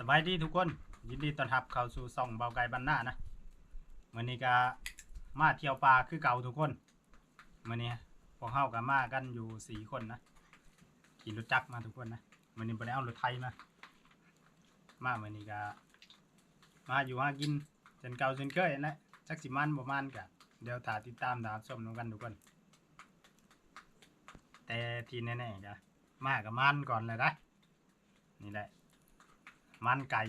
สบายดีทุกคนยินดีต้อนรับเข้าสู่ซ่องเบาไก่บันหน้านะมื้อนี้ก็มาเที่ยวป่าคือเก่าทุกคนมื้อนี้พวกเฮาก็มากันอยู่สี่คนนะขี่รถจักรมาทุกคนนะมื้อนี้ได้เอารถไถมามามื้อนี้ก็มาอยู่หากินเช่นเก่าเช่นเคยนั่นแหละจักสิมันบ่มันก็เดี๋ยวถาติดตามตามชมนํกันทุกคน แต่ทีแน่ๆก็มากับมันก่อนเลยนะนี่แหละ มันไก่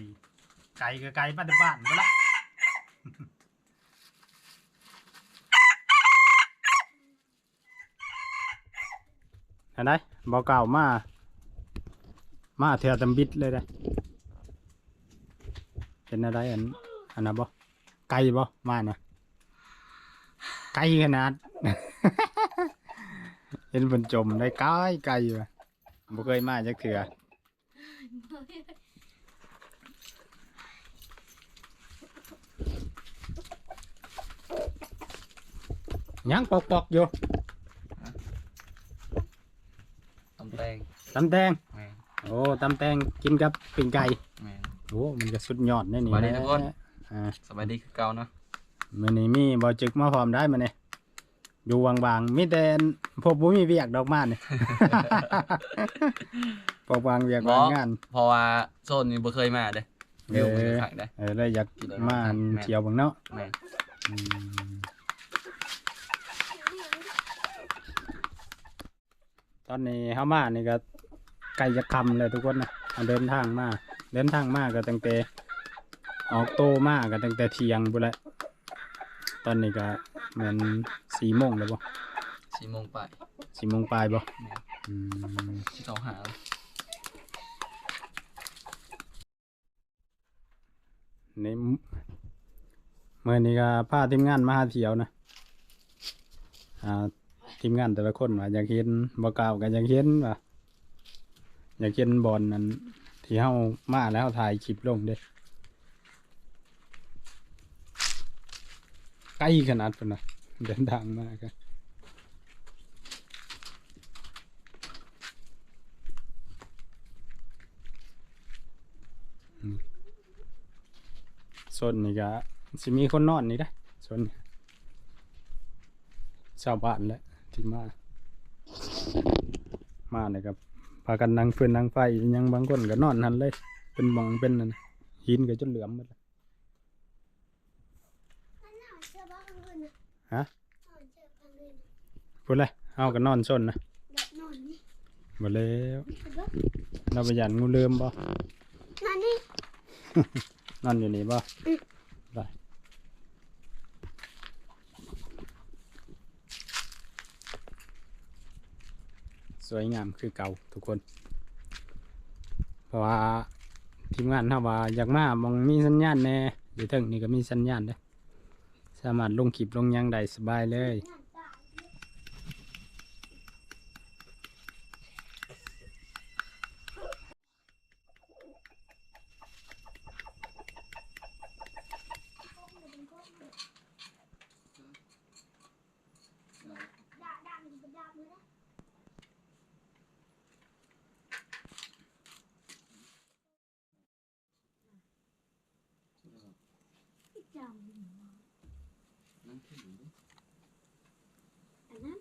ไก่ก็ไก่บ้านบ้านๆก็ละอันไหนบอกเก่ามา มาเถื่อตำบิดเลยได้เป็นอะไรอันอันนั้นบ่ไก่บ่มาเนะไก่ขนาด เห็นบนจมได้ไก่ไก่ว่บ่เคยมาจักเถื่อ ยังปอกปอกๆอยู่ตำแตงตำแตงแม่นโอ้ตำแตงกินกับปิ่งไก่แม่นโอ้มันก็สุดยอดแน่นี่สวัสดีทุกคน อ่าสบายดีคือเก่าเนาะมื้อนี้มีบ่จึกมาพร้อมได้มาเนี่ยอยู่วางๆมีแต่พวกบ่มีเวียกดอกมาเนี่ย พวกวางเวียกวางงาน เพราะว่าโซนนี้บ่เคยมาเด้วิวมันอยู่ข้างเด้เออเลยอยากมาแม่นเที่ยวเบิ่งเนาะแม่นอืม ตอนนี้เฮามานี่ก็ใกล้จะค่ำแล้วทุกคนนะเอาเดินทางมาเดินทางมาก็ตั้งแต่ออกโตมาก็ตั้งแต่เที่ยงพุ่นแหละตอนนี้ก็เหมือนสี่โมงแล้วบ่สี่โมงไปสี่โมงปลายบ่แม่นอืมที่เขาหานี่เมื่อนี้ก็พาทีมงานมาหาเที่ยวนะอ่า ทีมงานแต่ละคนว่าอยากเห็นบ่กล่าวก็อยากเห็นว่าอยากเห็นบอลนั้นที่เฮามาแล้วถ่ายคลิปลงเด้ใกล้ขนาดพุ่นน่ะเดินทางมากครับส่วนนี้ก็สิมีคนนอนนี่ได้ส่วนชาวบ้านแหละ ที่มา มาเนี่ยครับพากันนั่งฟืนนั่งไฟอิหยังบางคนก็นอนหันเลย เป็นหมองเป็นนั่นน่ะหินก็จนเหลือมหมดแล้วฮะพูดเลยเอากันนอนซนนะหมดแล้วเราไปหยันงูเลิมบ่นั่นนี่ นอนอยู่นี่บ่ไป สวยงามคือเก่าทุกคน เพราะว่าทีมงานเขาว่าอยากมามองมีสัญญาณแน่อยู่เทึงนี่ก็มีสัญญาณเด้สามารถลงคลิปลงยังได้สบายเลย นั่งขึ้นอยู่ดิอันนั้น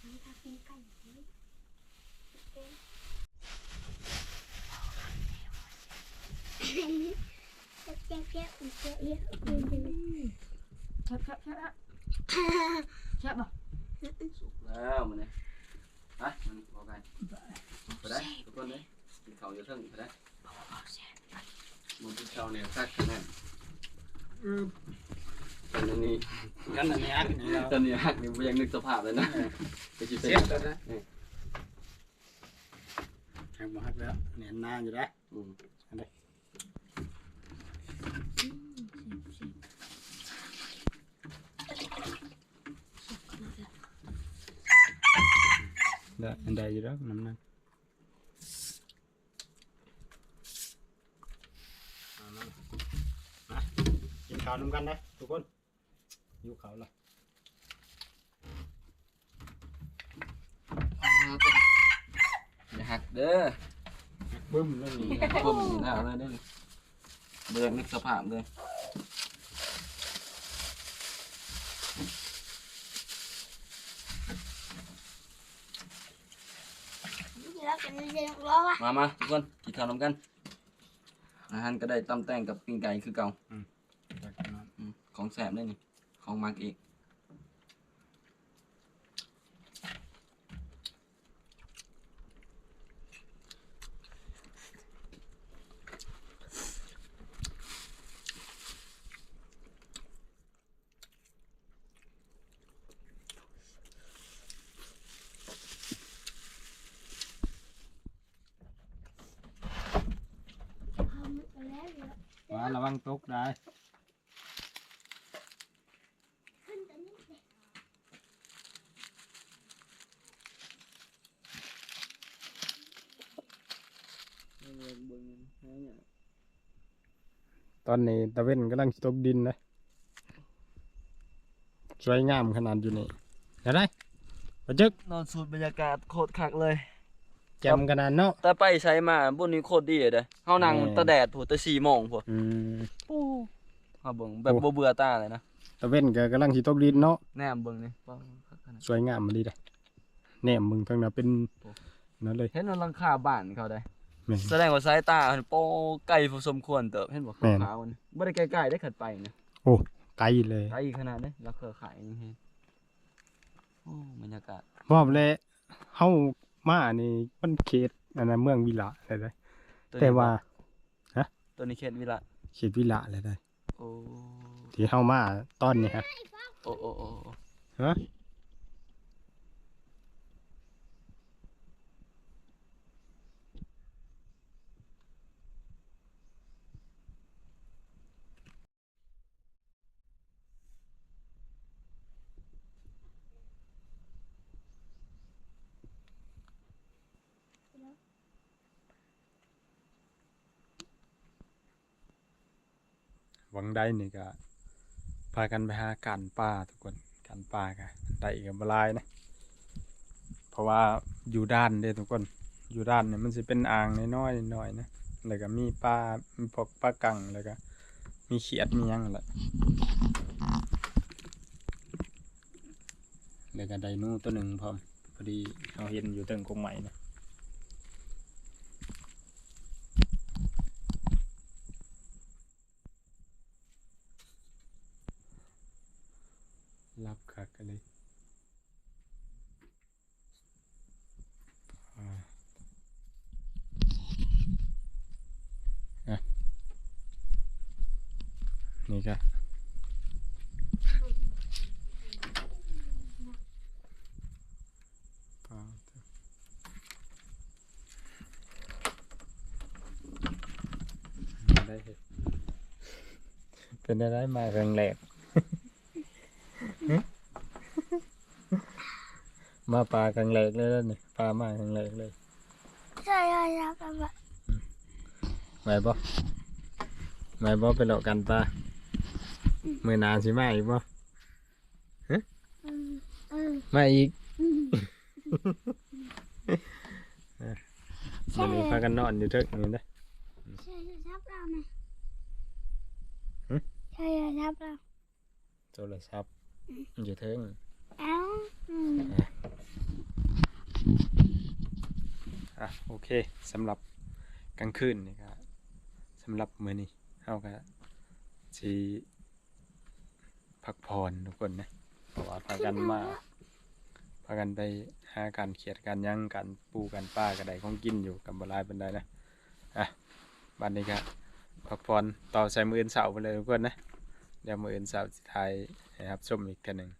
อันนี้ทากินไก่เลยเจ๊เจ๊เจ๊เจ๊เจ๊เจ๊แซ่บแซ่บแซ่บแซ่บบ่สุกแล้ว มันเนี่ยไปมันบอกกันไปได้ทุกคนเลยกินข้าวเยอะเท่านี้ไปได้มันที่เช้าเนี่ยซักแน่ตอนนี้กันอันนี้อันนี้เราตอนนี้หักนี่บ่ยังนึกสภาพเลยนะไปจิเป็นเสียแล้วนะแข่งมาฮักแล้วเนี่ยนานอยู่ได้ออืมได้อันใดอยู่แล้วน้ำหนักาวนํกันนะทุกคนหิวข้าวละอย่าหักเด้อบึ้มเลยนี่ปุ่มอยู่หน้าเลยได้อเบิกนึกสภาพเลยแล้วกันเรียกร้องว่ามามาทุกคนกินข้าวนำกันอาหารก็ได้ตำแต่งกับปิ้งไก่คือเก่าอืม ของแสบเลยนี่ ของมากอีกทำไปแล้วเดี๋ยวว่าระวังตกได้ ขึ้นตรงนี้เลย ต อนนี้ตะเว้นกำลังสิตกดินนะสวยงามขนาดอยู่นี่เห็นไหมมาจึกนอนสูดบรรยากาศโคตรคักเลย แจ่มขนาดเนาะแต่ไปใช้มาบนนี้โคตรดีเลยเด้อเฮานั่งแม่นตะแดดผู้แต่4โมงพุ่นอืมเฮาเบิ่งแบบบ่เบื่อตาเลยนะตะเว้นก็กำลังสิตกดินเนาะแนมเบิ่งนี่ว้าวคักขนาดสวยงามมาดีเลยแหนมมึงทั้งนั้นเป็นโอ้นั่นเลยเห็นว่าหลังคาบ้านเขาได้ แม่น แสดงว่าสายตาเพิ่นโปไกลพอสมควรเติบเห็นบ่แม่นขาวๆนี่บ่ได้ใกล้ๆได้ขัดไปนะไกลเลยไกลขนาดนี้แล้วเครือข่ายนี่เห็นโอ้บรรยากาศพร้อมแล้วเฮามานี่มันเขตอันนั้นเมืองวิละอะไรได้ตัวนี้แต่ว่าตัวนี้เขตวิระเขตวิละอะไรได้โอ้ที่เฮามาตอนนี้ฮะโอ้โอ้โอ้โอ้ฮะ วังได้นี่ก็พากันไปหาการป่าทุกคนการป่าก็ได้กับบลายนะเพราะว่าอยู่ด้านเด้ทุกคนอยู่ด้านเนี่ยมันสิเป็นอ่างน้อยๆน้อยนะแล้วก็มีปลามีพวกปลากังแล้วก็มีเขียดมียังแหละแล้วก็ไดโนูตัวหนึ่งพร้อมพอดีเราเห็นอยู่เตึงกงใหม่นะรับคักกันเลยอ่าอะ นี่ก็ปลาเถอะไม่ได้เห็นเป็นอะไรมาแรงแรกมาปลาครั้งแรกเลยแล้วนี่ปลามาครั้งแรกเลยใช่ใช่ครับแบบไหวบ่ไหวบ่ไปหลอกกันปลา เมื่อนานสิมาอีกบ่อืมอืมมาอีกอืมเดี๋ยวนี้พากันนอนอยู่เทึกนี่นะใช่ครับเราไหมหึใช่ครับเราโทรศัพท์อยู่เทึงเอ้าอืมอะโอเคสำหรับกลางคืนนี่ก็สำหรับมื้อนี้เฮาก็สิ พักผ่อนทุกคนนะเพราะว่าพากันมาพากันไปหาการเขียดการหยังการปูการป้าก็ได้ของกินอยู่กับบ่หลายปานใดนะอะบัดนี้ก็พักผ่อนต่อใส่มื้ออื่นเช้าไปเลยทุกคนนะเดี๋ยวมื้ออื่นเช้าสิถ่ายให้รับชมอีกเทื่อหนึง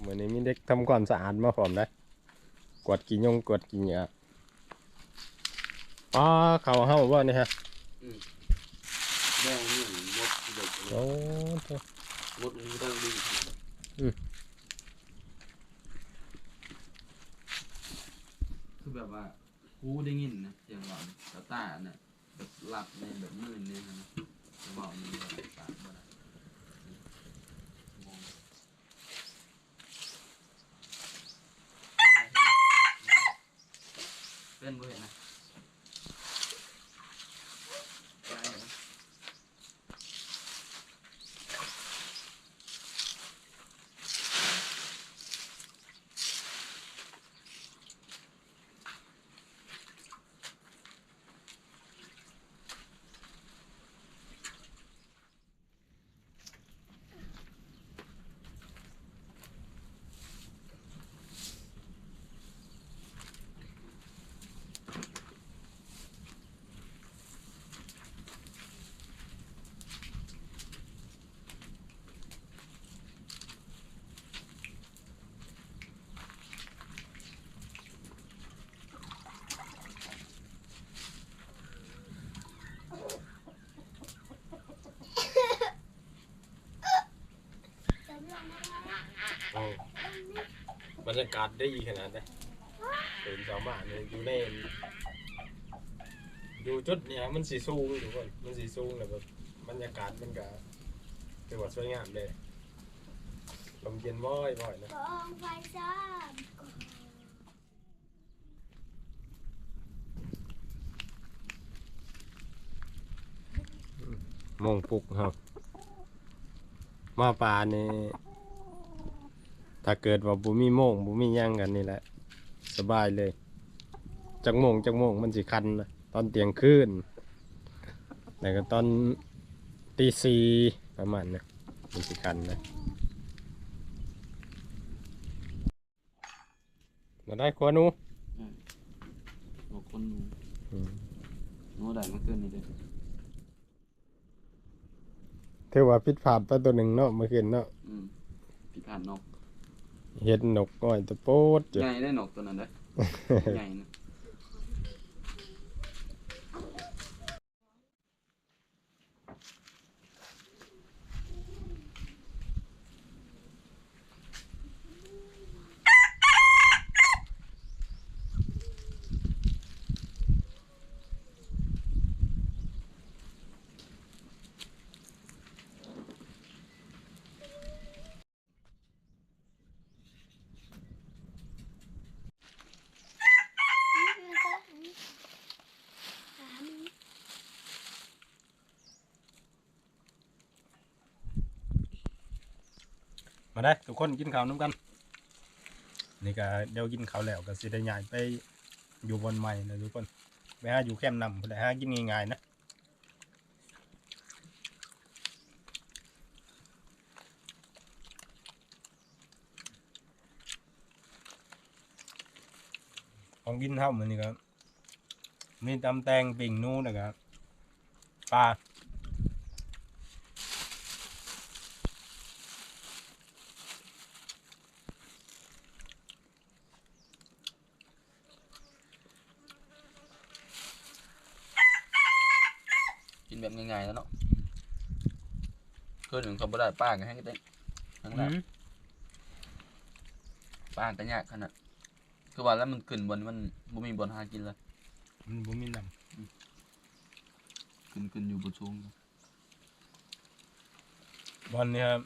เหมือนนี้มีเด็กทำความสะอาดมาพร้อมได้กวาดกินยงกวาดกินเหงื่อป้าเขาเฮาว่านี่ฮะแดงนี่หมดเด็กโอ้โถ่หมดมันต้องดีอืมคือแบบว่ากูได้ยินนะเสียงหลอนตาตาเนี่ยแบบหลับในแบบมืดเนี่ยนะจะบอกมันแบบปากบ่ได้มอง เป็นบ่ โอ้บรรยากาศได้ขนาดนี้ตื่นเช้ามาเนี่ยอยู่ในอยู่จุดเนี่ยมันสีสูงทุกคนมันสีสูงแล้วแบบบรรยากาศมันก็ถือว่าสวยงามเลยลมเย็นว่อยว่อยนะกองไฟซ้อนกองปลุกครับ มาป่านี่ ถ้าเกิดว่าบุมีโมงบุมีหย่างกันนี่แหละ สบายเลย จักโมงจักโมงมันสิคันนะตอนเตียงคืนแต่ก็ตอนตีสี่ประมาณนะมันสิคันนะมาได้ขวาหนูบอกคนอืมโน้ได้มาขึ้นนี่เด้อถือว่าผิดพลาดไปตัวหนึ่งเนาะเมื่อคืนเนาะอืมพี่ผ่านนก เห็ดนกอ้อยตะโปดอยู่ใหญ่ได้นกตัวนั้นเด้อ ใหญ่นะ มาได้ทุกคนกินข้าวน้ำกันนี่ก็เดี๋ยวกินข้าวแล้วก็สิได้ย้ายไปอยู่บนใหม่นะทุกคนไปหาอยู่แคมป์นำไปหากินง่ายๆนะของกินเท่ามันนี่ก็มีตำแตงปิ่งนู้นนะครับปลา แบบง่ายๆแล้วเนาะคืนหนึ่งเขาบ่ได้ป้ากันให้ก็ได้ทั้งนั้นป้ากันยากขนาดคือว่าแล้วมันขึ้นบนมันบ่มีบนหากินเลยมันบ่มีน้ขึ้นขึ้นอยู่บนสูงำบอลเนี่ยครับ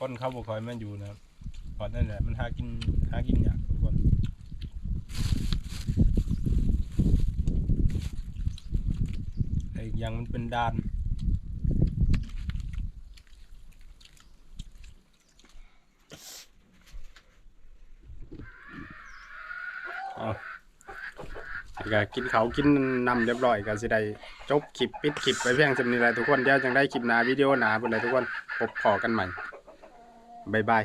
ก้นเข้าบุคอยมันอยู่นะครับเพอนั่นแหละมันหากินหากินยากทุกคนไอย่างมันเป็นดานเอาก็กินเขากินนำเรียบร้อยก็สิได้จบคลิปปิดคลิปไปเพียงสำนี้แหละทุกคนเดี๋ยวจังได้คลิปหน้าวิดีโอหน้าเพิ่นเลยทุกคนพบพอกันใหม่บ๊ายบาย